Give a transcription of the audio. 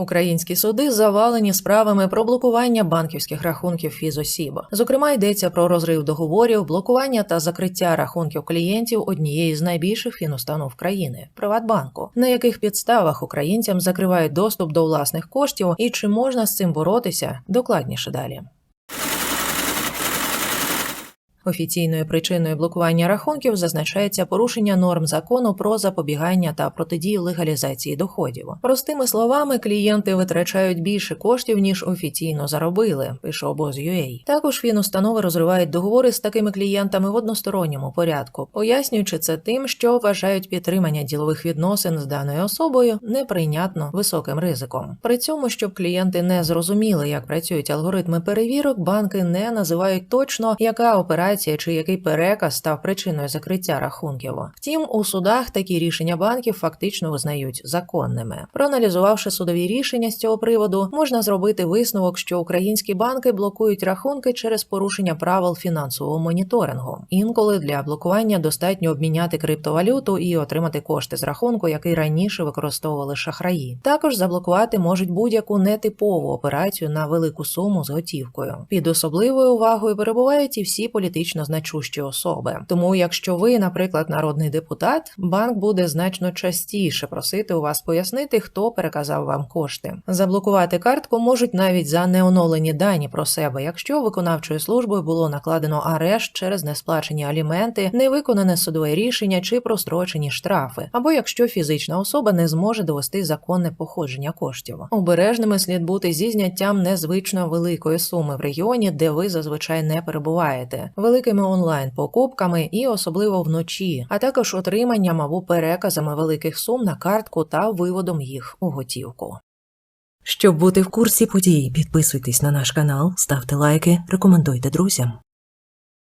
Українські суди завалені справами про блокування банківських рахунків фізосіб. Зокрема, йдеться про розрив договорів, блокування та закриття рахунків клієнтів однієї з найбільших фінустанов країни Приватбанку. На яких підставах українцям закривають доступ до власних коштів і чи можна з цим боротися? Докладніше далі. Офіційною причиною блокування рахунків зазначається порушення норм закону про запобігання та протидію легалізації доходів. Простими словами, клієнти витрачають більше коштів ніж офіційно заробили. Пише обоз.ua. Також фінустанови розривають договори з такими клієнтами в односторонньому порядку, пояснюючи це тим, що вважають підтримання ділових відносин з даною особою неприйнятно високим ризиком. При цьому, щоб клієнти не зрозуміли, як працюють алгоритми перевірок, банки не називають точно, яка операція чи який переказ став причиною закриття рахунків. Втім, у судах такі рішення банків фактично визнають законними. Проаналізувавши судові рішення з цього приводу, можна зробити висновок, що українські банки блокують рахунки через порушення правил фінансового моніторингу. Інколи для блокування достатньо обміняти криптовалюту і отримати кошти з рахунку, який раніше використовували шахраї. Також заблокувати можуть будь-яку нетипову операцію на велику суму з готівкою. Під особливою увагою перебувають і всі політичні значущі особи. Тому, якщо ви, наприклад, народний депутат, банк буде значно частіше просити у вас пояснити, хто переказав вам кошти. Заблокувати картку можуть навіть за неоновлені дані про себе, якщо виконавчою службою було накладено арешт через несплачені аліменти, невиконане судове рішення чи прострочені штрафи, або якщо фізична особа не зможе довести законне походження коштів. Обережними слід бути зі зняттям незвично великої суми в регіоні, де ви зазвичай не перебуваєте, великими онлайн покупками і особливо вночі, а також отриманням або переказами великих сум на картку та виводом їх у готівку. Щоб бути в курсі подій, підписуйтесь на наш канал, ставте лайки, рекомендуйте друзям.